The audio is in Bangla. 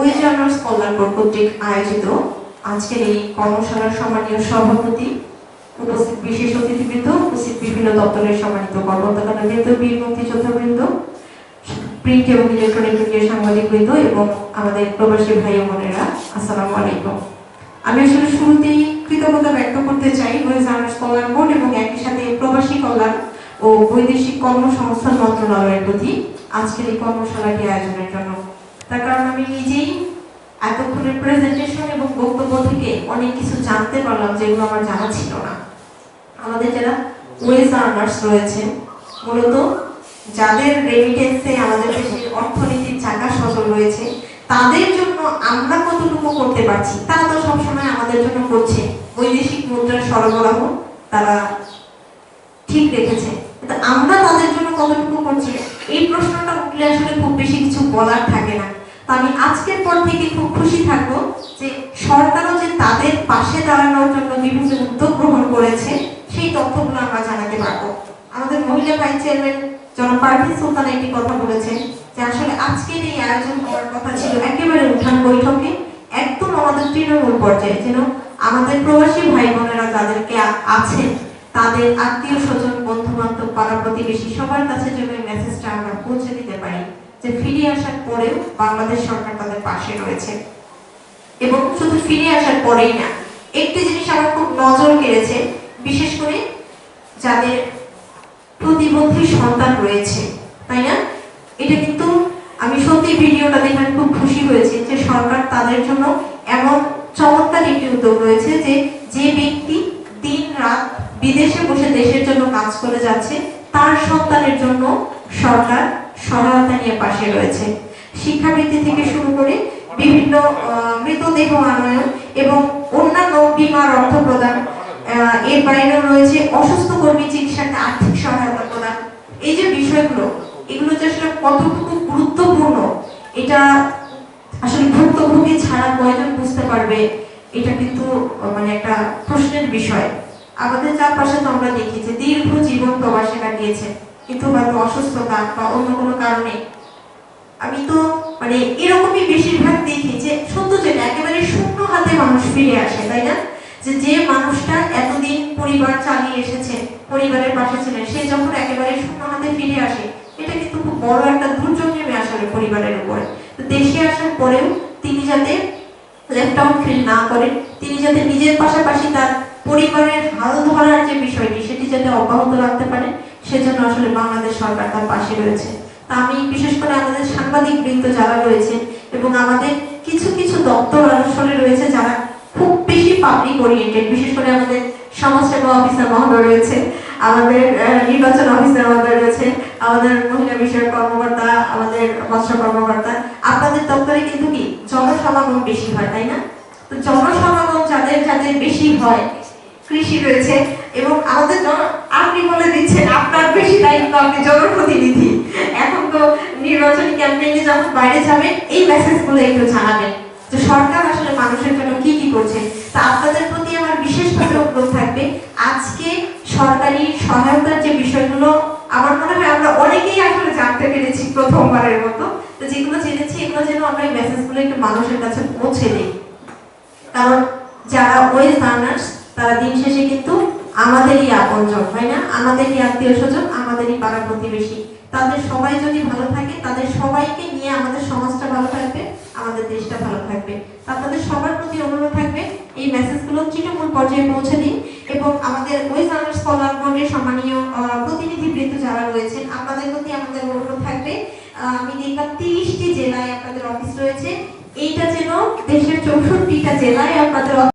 আনার্স কল্যাণ বোর্ড কর্তৃক আয়োজিত আজকের এই কর্মশালার সম্মানীয় সভাপতি, উপস্থিত বিশেষ অতিথিবৃন্দ, উপস্থিত বিভিন্ন দপ্তরের সম্মানিত কর্মকর্তাবৃন্দ বীর মুক্তিযোদ্ধাবৃন্দ, প্রিন্ট এবং ইলেকট্রনিক মিডিয়া সাংবাদিকবৃন্দ এবং আমাদের প্রবাসী ভাই বোনেরা, আসসালামু আলাইকুম। আমি আসলে শুরুতেই কৃতজ্ঞতা ব্যক্ত করতে চাই ওয়েজ কল্যাণ বোর্ড এবং একই সাথে প্রবাসী কল্যাণ ও বৈদেশিক কর্মসংস্থান মন্ত্রণালয়ের প্রতি আজকের এই কর্মশালাটি আয়োজনের জন্য তার কারণ আমি নিজেই এতক্ষণের প্রেজেন্টেশন এবং বক্তব্য থেকে অনেক কিছু জানতে পারলাম যেগুলো আমার জানা ছিল না। আমাদের যারা ওয়েজ আর্নার্স রয়েছেন, মূলত যাদের রেমিটেন্সে আমাদের দেশের অর্থনীতির চাকা সচল রয়েছে, তাদের জন্য আমরা কতটুকু করতে পারছি, তারা তো সবসময় আমাদের জন্য করছে। বৈদেশিক মুদ্রার সরবরাহ তারা ঠিক রেখেছে। আমরা তাদের জন্য কতটুকু করছি? এই প্রশ্নটা উঠলে আসলে খুব বেশি কিছু বলার থাকে না। তো আমি আজকের পর থেকে খুব খুশি থাকব যে সরকারও যে তাদের পাশে দাঁড়ানোর জন্য বিভিন্ন উদ্যোগ গ্রহণ করেছে, সেই তথ্যগুলো আমরা জানাতে পারব। আমাদের মহিলা ভাইস চেয়ারম্যান জনাব পারভিন সুলতান একটি কথা বলেছেন যে আসলে আজকের এই আয়োজন হওয়ার কথা ছিল একেবারে উঠান বৈঠকে, একদম আমাদের তৃণমূল পর্যায়ে, যেন আমাদের প্রবাসী ভাই বোনেরা যাদেরকে আছেন, তাদের আত্মীয় স্বজন বন্ধু বান্ধব পাড়া প্রতিবেশী সবার কাছে যেন মেসেজটা আমরা পৌঁছে দিতে পারি। যে ফিরে আসার পরেও বাংলাদেশ সরকার তাদের পাশে রয়েছে। এবং শুধু ফিরে আসার পরেই না, একটি জিনিস আমার খুব নজর কেড়েছে, বিশেষ করে যাদের প্রতিবন্ধী সন্তান রয়েছে, তাই না? এটা কিন্তু আমি সত্যি ভিডিওটা দেখে আমি খুব খুশি হয়েছি যে সরকার তাদের জন্য এমন চমৎকার একটি উদ্যোগ রয়েছে যে যে ব্যক্তি দিন রাত বিদেশে বসে দেশের জন্য কাজ করে যাচ্ছে, তার সন্তানের জন্য সরকার সহায়তা নিয়ে পাশে রয়েছে। শিক্ষাবৃত্তি থেকে শুরু করে বিভিন্ন মৃতদেহ আনয়ন এবং অন্যান্য বীমার অর্থ প্রদান এর বাইরেও রয়েছে অসুস্থ কর্মী চিকিৎসাতে আর্থিক সহায়তা প্রদান। এই যে বিষয়গুলো, এগুলো যে আসলে কতটুকু গুরুত্বপূর্ণ, এটা আসলে ভুক্তভোগী ছাড়া কয়জন বুঝতে পারবে, এটা কিন্তু মানে একটা প্রশ্নের বিষয়। আমাদের চারপাশে তো আমরা দেখি যে দীর্ঘ জীবন প্রবাসে কাটিয়েছে। কিন্তু হয়তো অসুস্থতা বা অন্য কোনো কারণে। আমি তো মানে এরকমই বেশিরভাগ দেখি যে, সত্য যেটা, একেবারে শূন্য হাতে মানুষ ফিরে আসে, তাই না? যে যে মানুষটা এতদিন পরিবার চালিয়ে এসেছে, পরিবারের পাশে ছিলেন, সে যখন একেবারে শূন্য হাতে ফিরে আসে, এটা কিন্তু খুব বড় একটা দুর্যোগ নেমে আসলে পরিবারের উপরে। তো দেশে আসার পরেও তিনি যাতে আউট ফিল না করেন, তিনি যাতে নিজের পাশাপাশি তার পরিবারের হাল ধরার যে বিষয়টি, সেটি যাতে অব্যাহত রাখতে পারেন সেজন্য আসলে বাংলাদেশ সরকার তার পাশে রয়েছে। তা আমি বিশেষ করে আমাদের সাংবাদিক বৃন্দ যারা রয়েছে এবং আমাদের কিছু কিছু দপ্তর আসলে রয়েছে যারা খুব বেশি পাবলিক ওরিয়েন্টেড বিশেষ করে আমাদের সমাজসেবা অফিসার মহোদয় রয়েছে, আমাদের নির্বাচন অফিসার মহোদয় রয়েছে, আমাদের মহিলা বিষয়ক কর্মকর্তা, আমাদের মৎস্য কর্মকর্তা। আপনাদের দপ্তরে কিন্তু কি জনসমাগম বেশি হয়, তাই না? তো জনসমাগম যাদের যাদের বেশি হয় কৃষি রয়েছে এবং আমাদের আপনি বলে দিচ্ছেন, আপনার বেশি দায়িত্ব, আপনি জনপ্রতিনিধি। এখন তো নির্বাচনী ক্যাম্পেইনে যখন বাইরে যাবেন, এই মেসেজগুলো একটু জানাবেন। যে সরকার আসলে মানুষের জন্য কি কি করছে? তা আপনাদের প্রতি আমার বিশেষভাবে অনুরোধ থাকবে, আজকে সরকারি সহায়তার যে বিষয়গুলো, আমার মনে হয় আমরা অনেকেই আসলে জানতে পেরেছি প্রথমবারের মতো। তো যেগুলো জেনেছি, এগুলো যেন আমরা এই মেসেজগুলো একটু মানুষের কাছে পৌঁছে দিই। কারণ যারা ওয়েজ আর্নার্স তারা দিন শেষে কিন্তু আমাদেরই আপনজন তাই না? আমাদেরই আত্মীয় স্বজন আমাদেরই পাড়া প্রতিবেশী। তাদের সবাই যদি ভালো থাকে তাদের সবাইকে নিয়ে আমাদের সমাজটা ভালো থাকবে আমাদের দেশটা ভালো থাকবে। আপনাদের সবার প্রতি অনুরোধ থাকবে এই মেসেজগুলো তৃণমূল পর্যায়ে পৌঁছে দিন এবং আমাদের ওই আর্নার্স কল্যাণ বোর্ডের সম্মানীয় আহ, প্রতিনিধিবৃন্দ যারা রয়েছেন আপনাদের প্রতি আমাদের অনুরোধ থাকবে। আমি দেখলাম তিরিশটি জেলায় আপনাদের অফিস রয়েছে। এইটা যেন দেশের চৌষট্টিটা জেলায় আপনাদের